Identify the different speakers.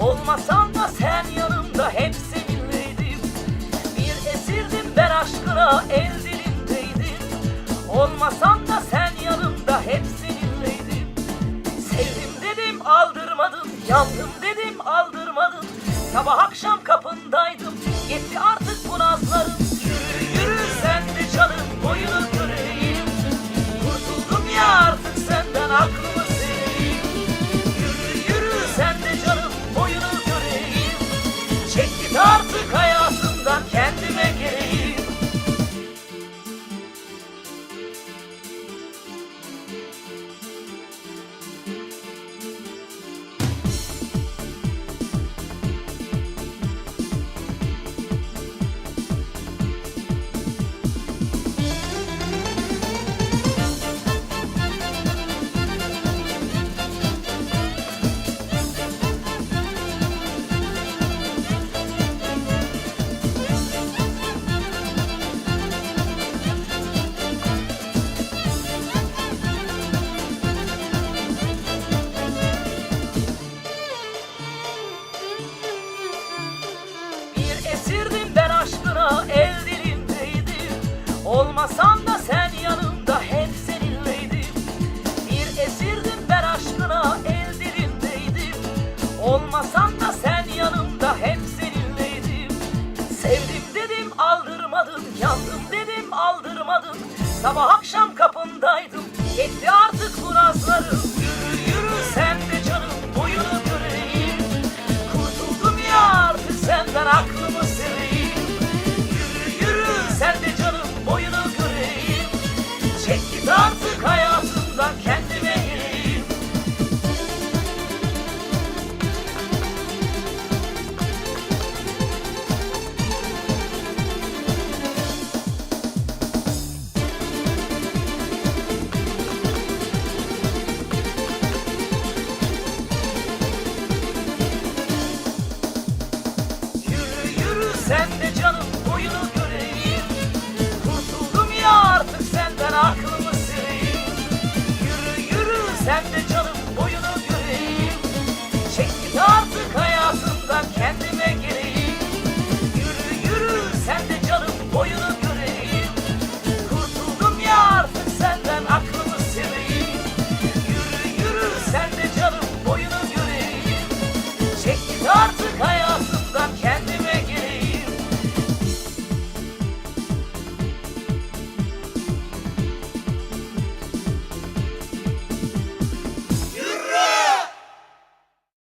Speaker 1: Olmasan da sen yanımda hep seninleydim. Bir esirdim ben aşkına el dilindeydim Olmasan da sen yanımda hep seninleydim. Sevdim dedim aldırmadın. Yandım dedim aldırmadın. Sabah akşam kapındaydım. Yetti artık bu nazların Yürü yürü sen canım boyunu göreyim. Kurtuldum ya artık senden aklımı Olmasan da sen yanımda hep seninleydim. Bir esirdim ben aşkına el dilindeydim Olmasan da sen yanımda hep seninleydim. Sevdim dedim aldırmadın. Yandım dedim aldırmadın. Sabah akşam sen